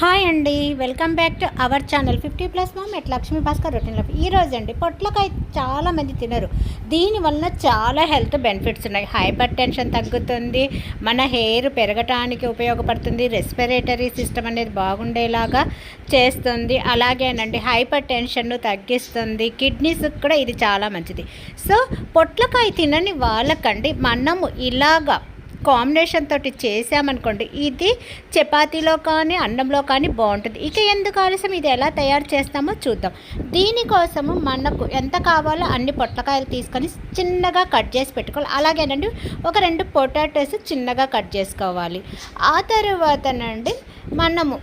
Hi అండి welcome back to our channel fifty plus mom at Lakshmi Bhaskar routine life ఈ రోజు అండి పొట్లకాయ చాలా మంది తినరు. దీనివల్ల చాలా హెల్త్ బెనిఫిట్స్ ఉన్నాయి. హైపర్ టెన్షన్ తగ్గుతుంది మన హెయిర్ పెరగటానికి ఉపయోగపడుతుంది రెస్పిరేటరీ సిస్టమ్ అనేది బాగుండేలాగా చేస్తుంది. అలాగేనండి హైపర్ టెన్షన్ను తగ్గిస్తుంది కిడ్నీస్ కూడా ఇది చాలా మంచిది. సో పొట్లకాయ తినని వాళ్ళకండి మనము ఇలాగా కాంబినేషన్ తోటి చేసామనుకోండి ఇది చపాతీలో కానీ అన్నంలో కానీ బాగుంటుంది. ఇక ఎందుకు ఆలస్యం? ఇది ఎలా తయారు చేస్తామో చూద్దాం. దీనికోసము మనకు ఎంత కావాలో అన్ని పొట్లకాయలు తీసుకొని చిన్నగా కట్ చేసి పెట్టుకోవాలి. అలాగేనండి ఒక రెండు పొటాటోస్ చిన్నగా కట్ చేసుకోవాలి. ఆ తర్వాతనండి మనము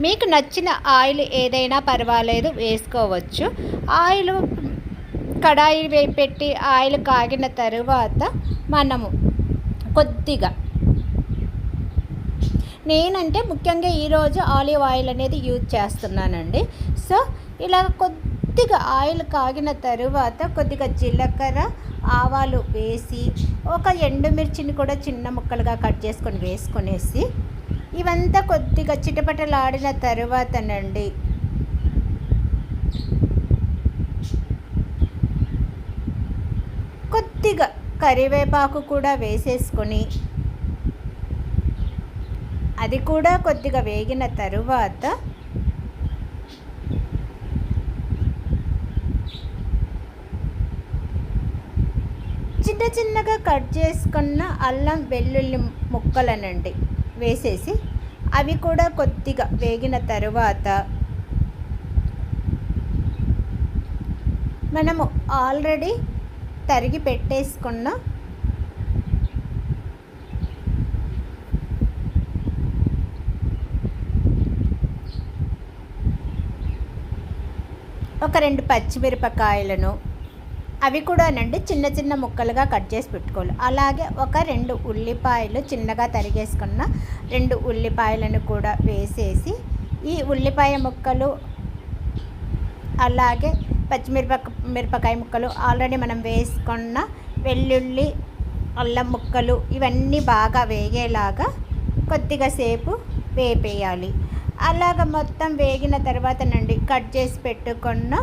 మీకు నచ్చిన ఆయిల్ ఏదైనా పర్వాలేదు వేసుకోవచ్చు. ఆయిల్ కడాయి పెట్టి ఆయిల్ కాగిన తరువాత మనము కొద్దిగా. నేనంటే ముఖ్యంగా ఈరోజు ఆలివ్ ఆయిల్ అనేది యూజ్ చేస్తున్నానండి. సో ఇలా కొద్దిగా ఆయిల్ కాగిన తరువాత కొద్దిగా జీలకర్ర ఆవాలు వేసి ఒక ఎండుమిర్చిని కూడా చిన్న ముక్కలుగా కట్ చేసుకొని వేసుకొనేసి ఇవంతా కొద్దిగా చిటపటలాడిన తరువాతనండి. కొద్దిగా కరివేపాకు కూడా వేసేసుకొని అది కూడా కొద్దిగా వేగిన తరువాత చిన్న చిన్నగా కట్ చేసుకున్న అల్లం వెల్లుల్లి ముక్కలనండి వేసేసి అవి కూడా కొద్దిగా వేగిన తరువాత మనము ఆల్రెడీ తరిగి పెట్టేసుకున్న ఒక రెండు పచ్చిమిరపకాయలను అవి కూడానండి చిన్న చిన్న ముక్కలుగా కట్ చేసి పెట్టుకోవాలి. అలాగే ఒక రెండు ఉల్లిపాయలు చిన్నగా తరిగేసుకున్న రెండు ఉల్లిపాయలను కూడా వేసేసి ఈ ఉల్లిపాయ ముక్కలు అలాగే పచ్చిమిరపక మిరపకాయ ముక్కలు ఆల్రెడీ మనం వేసుకున్న వెల్లుల్లి అల్లం ముక్కలు ఇవన్నీ బాగా వేగేలాగా కొద్దిగా సేపు వేపేయాలి. అలాగ మొత్తం వేగిన తర్వాత నుండి కట్ చేసి పెట్టుకున్న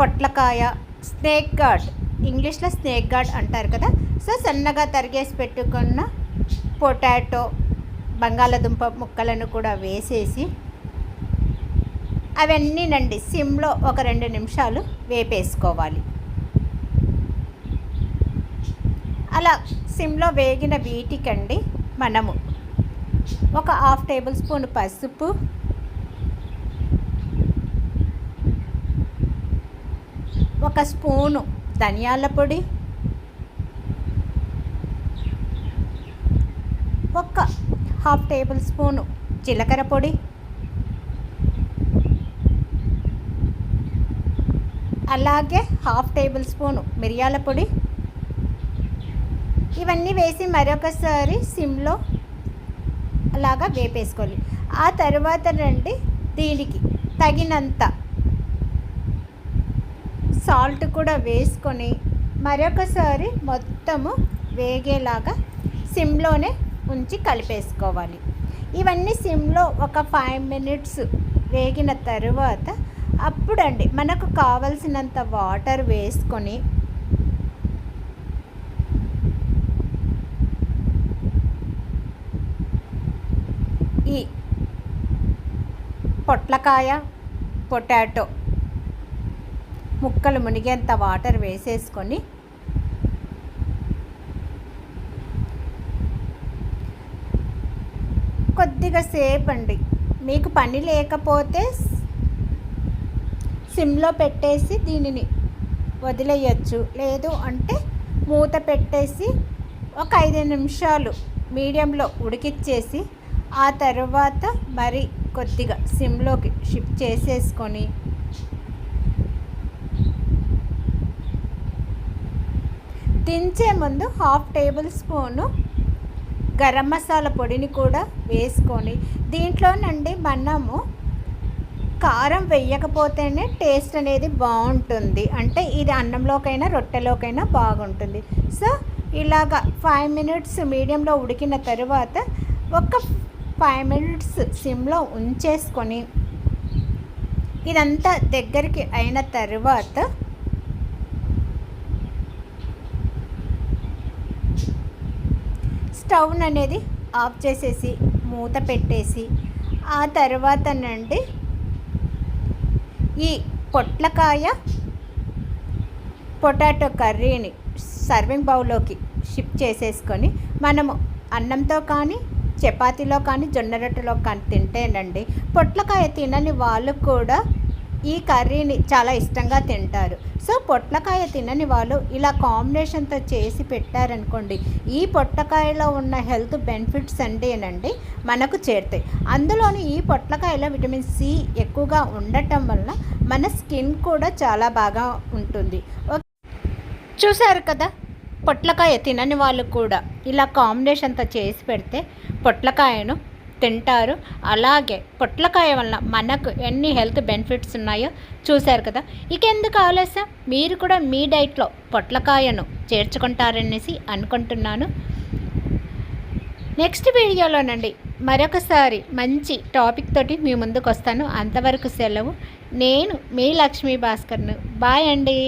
పొట్లకాయ స్నేక్ గార్డ్ ఇంగ్లీష్లో స్నేక్ గార్డ్ అంటారు కదా. సో సన్నగా తరిగేసి పెట్టుకున్న పొటాటో బంగాళదుంప ముక్కలను కూడా వేసేసి అవన్నీ నండి సిమ్లో ఒక రెండు నిమిషాలు వేపేసుకోవాలి. అలా సిమ్లో వేగిన వీటికండి మనము ఒక హాఫ్ టేబుల్ స్పూన్ పసుపు ఒక స్పూను ధనియాల పొడి ఒక హాఫ్ టేబుల్ స్పూను జీలకర్ర పొడి అలాగే హాఫ్ టేబుల్ స్పూను మిరియాల పొడి. ఇవన్నీ వేసి మరొకసారి సిమ్లో అలాగా వేపేసుకోవాలి. ఆ తర్వాత రండి దీనికి తగినంత సాల్ట్ కూడా వేసుకొని మరొకసారి మొత్తము వేగేలాగా సిమ్లోనే ఉంచి కలిపేసుకోవాలి. ఇవన్నీ సిమ్లో ఒక ఫైవ్ మినిట్స్ వేగిన తరువాత అప్పుడండి మనకు కావలసినంత వాటర్ వేసుకొని ఈ పొట్లకాయ పొటాటో ముక్కలు మునిగేంత వాటర్ వేసేసుకొని కొద్దిగా సేపు అండి మీకు పని లేకపోతే సిమ్లో పెట్టేసి దీనిని వదిలేయచ్చు. లేదు అంటే మూత పెట్టేసి ఒక ఐదు నిమిషాలు మీడియంలో ఉడికిచ్చేసి ఆ తర్వాత మరి కొద్దిగా సిమ్లోకి షిఫ్ట్ చేసేసుకొని దించే ముందు half tablespoon garam masala పొడిని కూడా వేసుకొని దీంట్లోనండి మనము కారం వేయకపోతేనే టేస్ట్ అనేది బాగుంటుంది. అంటే ఇది అన్నంలోకైనా రొట్టెలోకైనా బాగుంటుంది. సో ఇలాగ ఫైవ్ మినిట్స్ మీడియంలో ఉడికిన తర్వాత ఒక ఫైవ్ మినిట్స్ సిమ్లో ఉంచేసుకొని ఇదంతా దగ్గరికి అయిన తర్వాత స్టవ్ అనేది ఆఫ్ చేసేసి మూత పెట్టేసి ఆ తర్వాత నుండి ఈ పొట్లకాయ పొటాటో కర్రీని సర్వింగ్ బౌల్లోకి షిఫ్ట్ చేసేసుకొని మనము అన్నంతో కానీ చపాతీలో కానీ జొన్న రొట్టెలో కానీ తింటేనండి పొట్లకాయ తినని వాళ్ళు కూడా ఈ కర్రీని చాలా ఇష్టంగా తింటారు. సో పొట్లకాయ తినని వాళ్ళు ఇలా కాంబినేషన్తో చేసి పెట్టారనుకోండి ఈ పొట్లకాయలో ఉన్న హెల్త్ బెనిఫిట్స్ అంటేనండి మనకు చేరుతాయి. అందులోని ఈ పొట్లకాయలో విటమిన్ సి ఎక్కువగా ఉండటం వల్ల మన స్కిన్ కూడా చాలా బాగా ఉంటుంది. చూసారు కదా పొట్లకాయ తినని వాళ్ళు కూడా ఇలా కాంబినేషన్తో చేసి పెడితే పొట్లకాయను తింటారు. అలాగే పొట్లకాయ వలన మనకు ఎన్ని హెల్త్ బెనిఫిట్స్ ఉన్నాయో చూశారు కదా. ఇక ఎందుకు ఆలస్యం? మీరు కూడా మీ డైట్లో పొట్లకాయను చేర్చుకుంటారనేసి అనుకుంటున్నాను. నెక్స్ట్ వీడియోలోనండి మరొకసారి మంచి టాపిక్ తోటి మీ ముందుకు వస్తాను. అంతవరకు సెలవు. నేను మీ లక్ష్మీ భాస్కర్ను. బాయ్ అండి.